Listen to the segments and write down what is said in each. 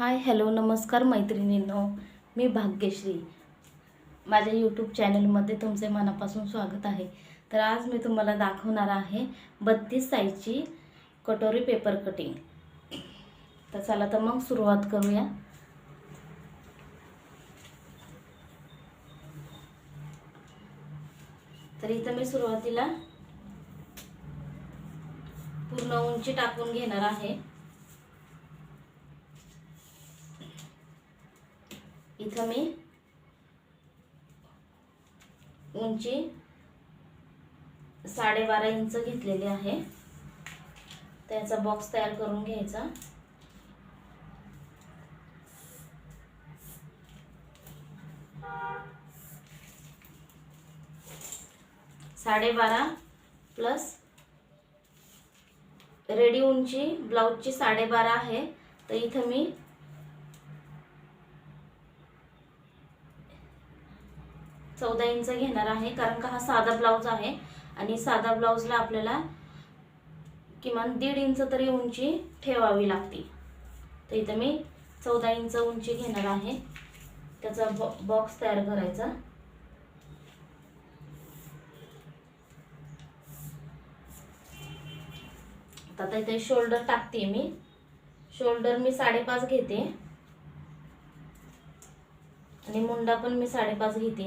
Hi hello नमस्कार मैत्रिणींनो. मी भाग्यश्री. माझ्या यूट्यूब चॅनलमध्ये तुमचे मनापासून स्वागत आहे. तर आज मी तुम्हाला दाखवणार आहे बत्तीस साईजची कटोरी पेपर कटिंग तर चला तर मग सुरुवात करूया. तर इथं मी सुरुवातीला पूर्ण उंची टाकून घेणार आहे. इथं मी उंची साडेबारा इंच घेतलेली आहे. त्याचा बॉक्स तयार करून घ्यायचा. साडेबारा प्लस रेडी उंची ब्लाऊजची साडेबारा आहे. तर इथं मी चौदा इंच घेणार आहे कारण का हा साधा ब्लाऊज आहे आणि साधा ब्लाऊजला आपल्याला किमान दीड इंच तरी उंची ठेवावी लागते. तर इथं मी चौदा इंच उंची घेणार आहे. त्याचा बॉ बॉक्स तयार करायचा. आता इथे शोल्डर टाकते मी. शोल्डर मी साडेपाच घेते. आणि मुंडा पण मी साडेपाच घेते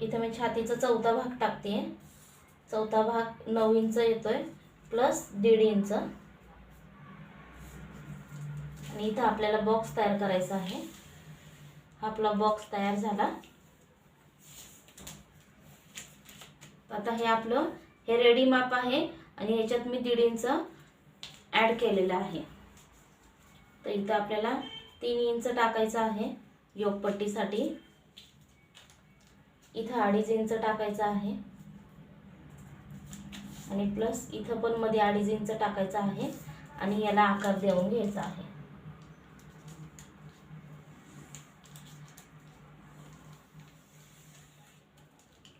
इथं मी छातीचा चौथा भाग टाकते. चौथा भाग नऊ इंच येतोय प्लस दीड इंच. आणि इथं आपल्याला बॉक्स तयार करायचा आहे. हा आपला बॉक्स तयार झाला. आता हे आपलं हे रेडी माप आहे आणि ह्याच्यात मी दीड इंच ॲड केलेलं आहे. तर इथं आपल्याला तीन इंच टाकायचं आहे योगपट्टीसाठी. इथं अडीच इंच टाकायचं आहे. आणि प्लस इथं पण मध्ये अडीच इंच टाकायचं आहे. आणि याला आकार देऊन घ्यायचा आहे.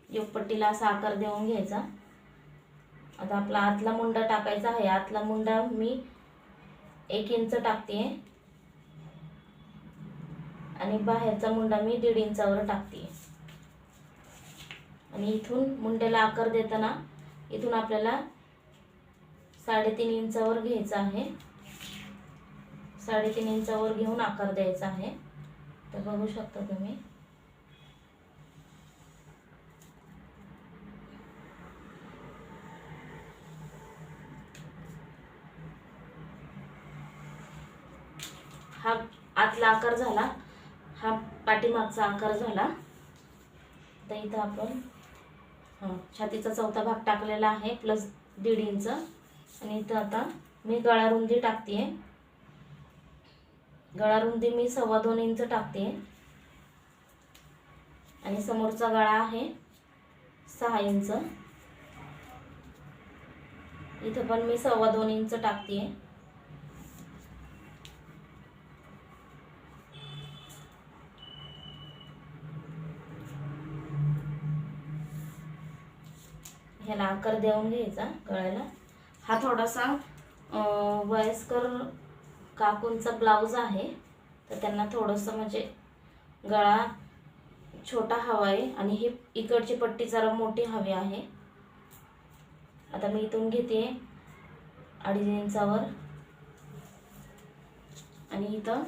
योगपट्टीला असा आकार देऊन घ्यायचा. आता आपला आतला मुंडा टाकायचा आहे. आतला मुंडा मी एक इंच टाकते आणि बाहेरचा मुंडा मी दीड इंचावर टाकते आणि इथून मुंड्याला आकार देताना इथून आपल्याला साडेतीन इंचावर घ्यायचं आहे. साडेतीन इंचावर घेऊन आकार द्यायचा आहे. तर बघू शकता तुम्ही. हा आतला आकार झाला. हा पाठीमागचा आकार झाला. तर इथं आपण हां. छातीचा चौथा भाग टाकलेला आहे प्लस दीड इंच आणि इथं आता मी गळा रुंदी टाकते गळा रुंदी मी सव्वा दोन इंच टाकते आणि समोरचा गळा आहे सहा इंच इथं पण मी सव्वा दोन इंच टाकते आहे आकार देऊन घ्यायचा गळ्याला. हा थोडासा वयस्कर काकूंचा ब्लाऊज आहे. तर त्यांना थोडंसं म्हणजे गळा छोटा हवा आहे आणि ही इकडची पट्टी जरा मोठी हवी आहे. आता मी इथून घेते अडीच इंचावर. आणि इथं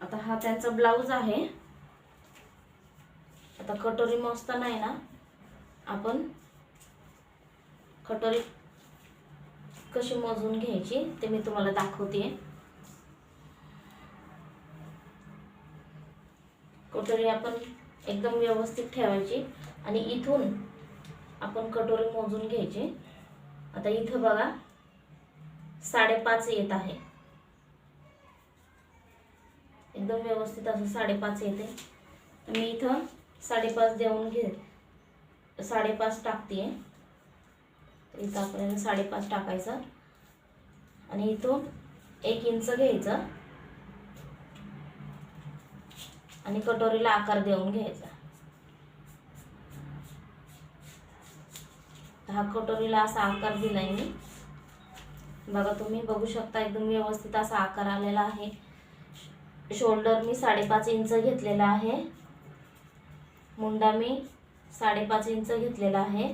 आता हा त्यांचा ब्लाऊज आहे. आता कटोरी मोजताना नाही ना आपण कटोरी कशी मोजून घ्यायची ते मी तुम्हाला दाखवते कटोरी आपण एकदम व्यवस्थित ठेवायची आणि इथून आपण कटोरी मोजून घ्यायची. आता इथं बघा साडेपाच येत आहे. एकदम व्यवस्थित असं साडेपाच येते. मी इथं साडेपाच देऊन घे साडेपाच टाकते इथं आपल्याला साडेपाच टाकायचं. आणि इथून एक इंच घ्यायचं. आणि कटोरीला आकार देऊन घ्यायचा. हा कटोरीला असा आकार दिलाय मी. बघा तुम्ही बघू शकता एकदम व्यवस्थित असा आकार आलेला आहे. शोल्डर मी साडेपाच इंच घेतलेला आहे. मुंडा मी साडेपाच इंच घेतलेला आहे.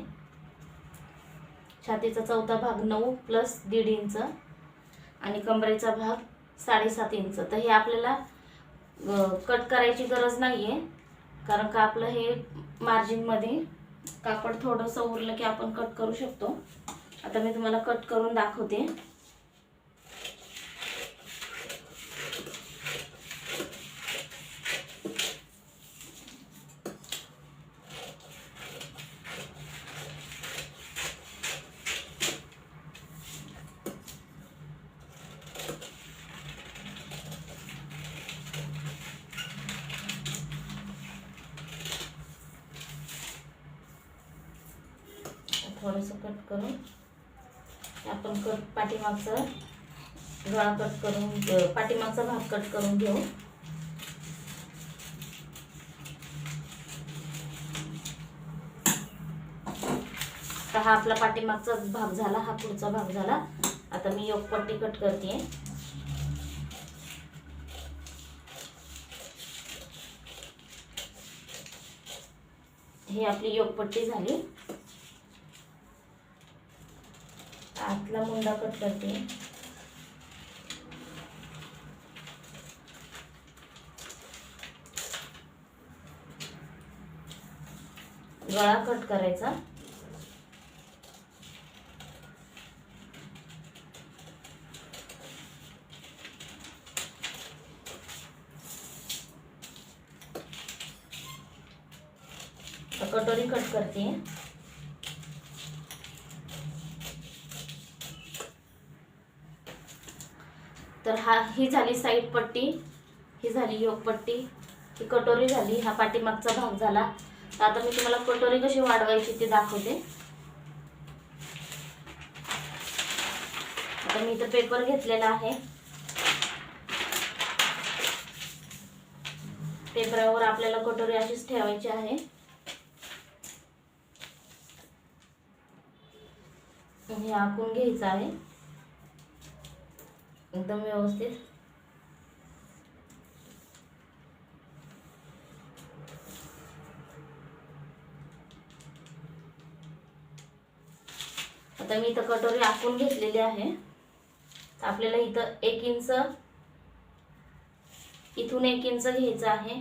छातीचा चौथा भाग नऊ प्लस दीड इंच आणि कमरेचा भाग साडेसात इंच. तर हे आपल्याला कट करायची गरज नाही आहे कारण का आपलं हे मार्जिनमध्ये कापड थोडंसं उरलं की आपण कट करू शकतो. आता मी तुम्हाला कट करून दाखवते थोडंसं कट करून हे आपण कट असं गळा कट करून पाठीमागचा भाग कट करून घेऊ. तर हा आपला पाठीमागचा भाग झाला हा पुढचा भाग झाला. आता मी योगपट्टी कट करते. ही आपली योगपट्टी झाली. आतला मुंडा कट करते. गळा कट करायचा. कटोरी कट करते. तर हा ही झाली साईड पट्टी ही झाली योग पट्टी ही कटोरी झाली हा पाठीमागचा भाग झाला. तर आता मी तुम्हाला कटोरी कशी वाढवायची ते दाखवते. आता मी इथं पेपर घेतलेला आहे. पेपरावर आपल्याला कटोरी अशीच ठेवायची आहे. हे आखून घ्यायचं आहे. एकदम व्यवस्थित. आता मी इथं कटोरी आखून घेतलेली आहे. आपल्याला इथं एक इंच इथून एक इंच घ्यायचं आहे.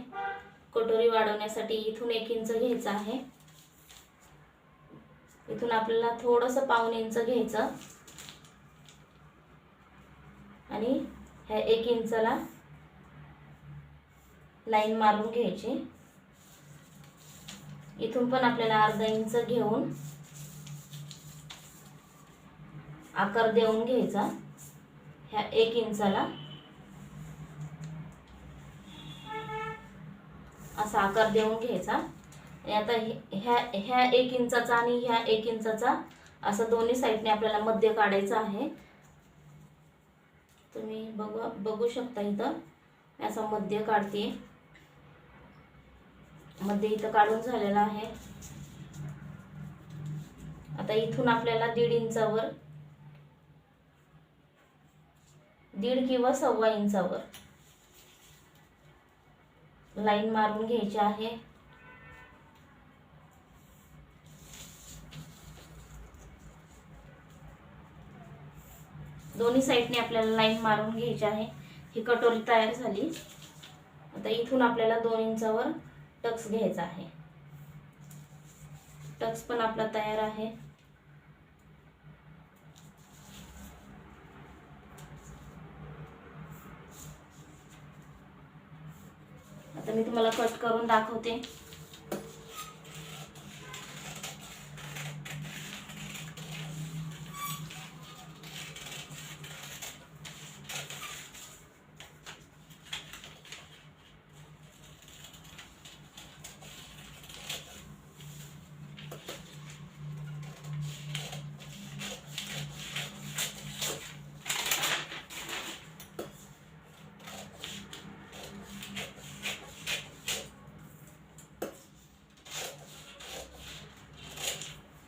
कटोरी वाढवण्यासाठी इथून एक इंच घ्यायचं आहे. इथून आपल्याला थोडंसं पाऊन इंच घ्यायचं. आणि ह्या एक इंचला लाईन मारून घ्यायची. इथून पण आपल्याला अर्धा इंच घेऊन आकार देऊन घ्यायचा. ह्या एक इंचाला असा आकार देऊन घ्यायचा. आता ह्या ह्या एक इंचाचा आणि ह्या एक इंचाचा असा दोन्ही साईडने आपल्याला मध्य काढायचं आहे. तुम्ही बघू बघू शकता इथं. असा मध्य काढते. मध्य इथं काढून झालेला आहे. आता इथून आपल्याला दीड इंचावर दीड किंवा सव्वा इंचावर लाईन मारून घ्यायची आहे. दोन्ही साईडने आपल्याला लाईन मारून घ्यायची आहे. ही कटोरी तयार झाली. आता इथून आपल्याला दोन इंचावर टक्स घ्यायचा आहे. टक्स पण आपला तयार आहे. आता मी तुम्हाला कट करून दाखवते.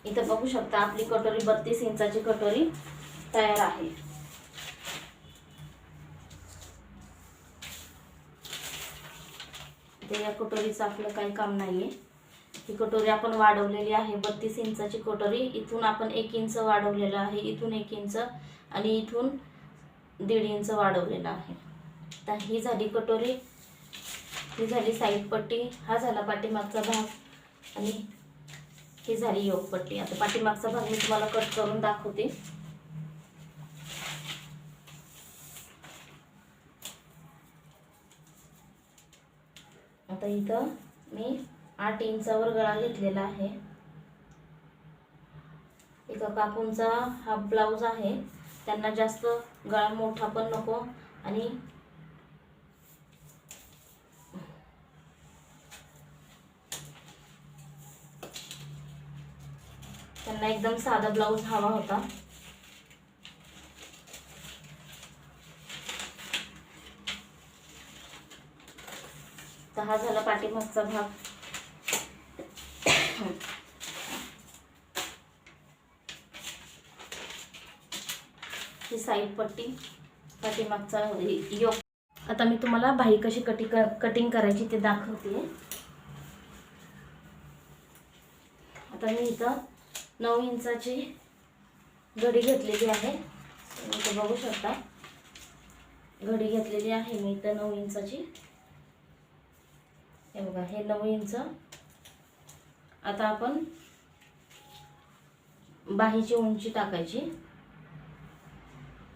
इथं बघू शकता आपली कटोरी बत्तीस इंचाची कटोरी तयार आहे. तर या कटोरीचं आपलं काही काम नाहीये. ही कटोरी आपण वाढवलेली आहे. बत्तीस इंचाची कटोरी. इथून आपण एक इंच वाढवलेलं आहे. इथून एक इंच आणि इथून दीड इंच वाढवलेलं आहे. तर ही झाली कटोरी. ही झाली साईड पट्टी हा झाला पाठीमागचा भाग. आणि ही झाली योगपट्टी. आता पाठीमागचा भाग मी तुम्हाला कट करून दाखवते. आता इथं मी आठ इंचावर गळा घेतलेला आहे. एका काकूंचा हा ब्लाऊज आहे. त्यांना जास्त गळा मोठा पण नको आणि त्यांना एकदम साधा ब्लाऊज हवा होता. तर हा झाला पाठीमागचा भाग. ही साईड पट्टी पाठीमागचा योग आता मी तुम्हाला बाही कशी कटी कटिंग करायची ते दाखवते. आता मी इथं नऊ इंचाची घडी घेतलेली आहे. तुम्ही इथं बघू शकता. घडी घेतलेली आहे मी इथं नऊ इंचाची. हे बघा हे नऊ इंच. आता आपण बाहीची उंची टाकायची.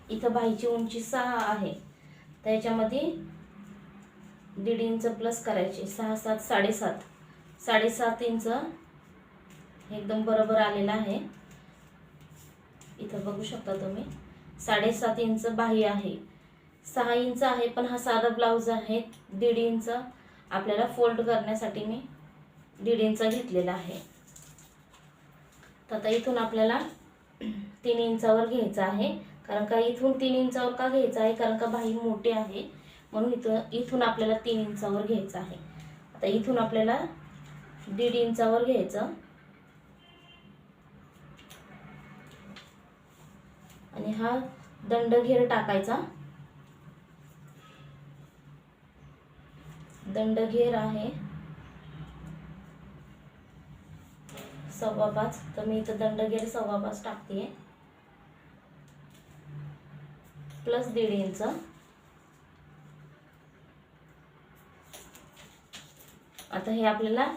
इथं बाहीची उंची सहा आहे. त्याच्यामध्ये दीड इंच प्लस करायची. सहा सात साडेसात. साडेसात इंच एकदम बरोबर आलेला आहे. इथं बघू शकता तुम्ही. साडेसात इंच बाही आहे. सहा इंच आहे पण हा साधा ब्लाऊज आहे. दीड इंच आपल्याला फोल्ड करण्यासाठी मी दीड इंच घेतलेला आहे. तर आता इथून आपल्याला तीन इंचावर घ्यायचं आहे. कारण का इथून तीन इंचावर का घ्यायचं आहे? कारण का बाही मोठी आहे. म्हणून इथं इथून आपल्याला तीन इंचावर घ्यायचं आहे. आता इथून आपल्याला दीड इंचावर घ्यायचं. आणि हा दंडघेर टाकायचा. दंडघेर आहे. सव्वा पाच तर मी इथं दंडघेर सव्वा पाच टाकते प्लस दीड इंच. आता हे आपल्याला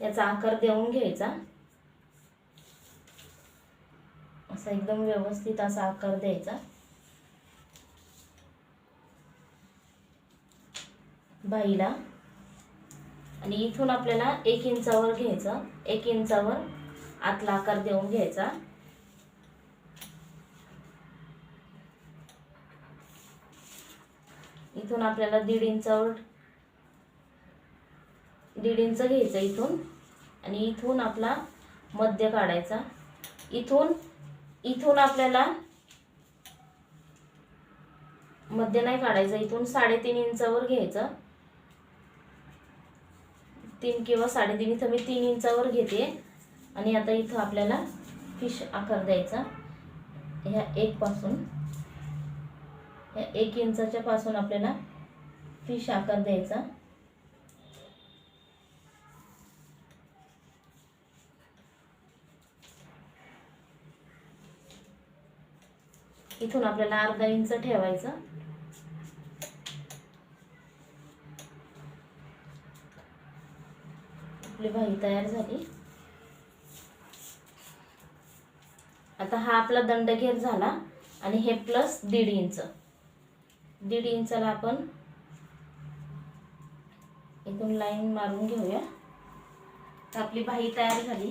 याचा आकार देऊन घ्यायचा. असा एकदम व्यवस्थित असा आकार द्यायचा. बाईला. आणि इथून आपल्याला एक इंचावर घ्यायचं. एक इंचावर आतला आकार देऊन घ्यायचा. इथून आपल्याला दीड इंचावर दीड इंच घ्यायचं इथून. आणि इथून आपला मध्य काढायचा. इथून इथून आपल्याला मध्य नाही काढायचं इथून साडेतीन इंचावर घ्यायचं. तीन किंवा साडेतीन इथं मी तीन इंचावर घेते. आणि आता इथं आपल्याला फिश आकार द्यायचा. ह्या एक पासून. ह्या एक इंचाच्या पासून आपल्याला फिश आकार द्यायचा. इथून आपल्याला अर्धा इंच ठेवायचं. आपली भाई तयार झाली. आता हा आपला दंडघेर झाला आणि हे प्लस दीड इंच. दीड इंचाला आपण इथून लाईन मारून घेऊया. आपली भाई तयार झाली.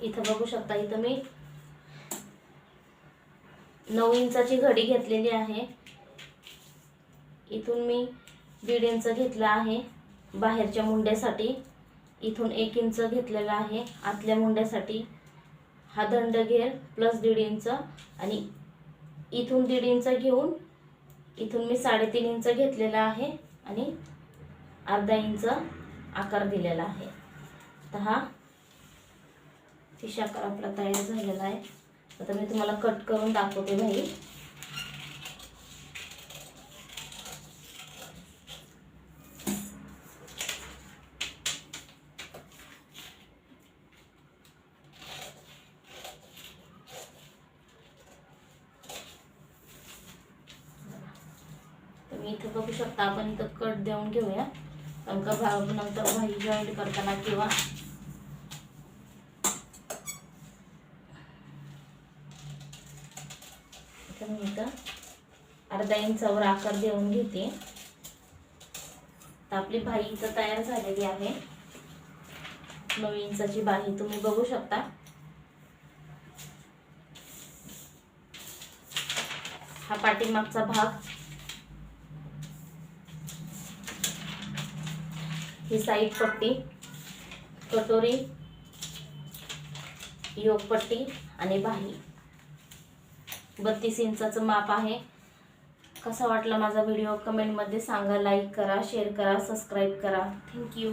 इथं बघू शकता इथं मी नऊ इंचाची घडी घेतलेली आहे. इथून मी दीड इंच घेतला आहे. बाहेरच्या मुंड्यासाठी इथून एक इंच घेतलेला आहे. आतल्या मुंड्यासाठी हा दंड घेर प्लस दीड इंच आणि इथून दीड इंच घेऊन इथून मी साडेतीन इंच घेतलेला आहे आणि अर्धा इंच आकार दिलेला आहे. तर हा फिश आकार आपला तयार झालेला आहे. आता मी तुम्हाला कट करून दाखवते भाई बघू शकता, आपण इथं कट देऊन घेऊया. का भा- नंतर भाजी जॉईंट करताना किंवा अर्धा इंचावर आकार देऊन घेते. तर आपली भाई इथं तयार झालेली आहे. नऊ इंचाची बाही तुम्ही बघू शकता. हा पाठीमागचा भाग. ही साईड पट्टी कटोरी योगपट्टी आणि बाही बत्तीस इंचाचं माप आहे. कसा वाटला माझा व्हिडिओ कमेंटमध्ये सांगा लाईक करा शेअर करा सबस्क्राईब करा. थँक्यू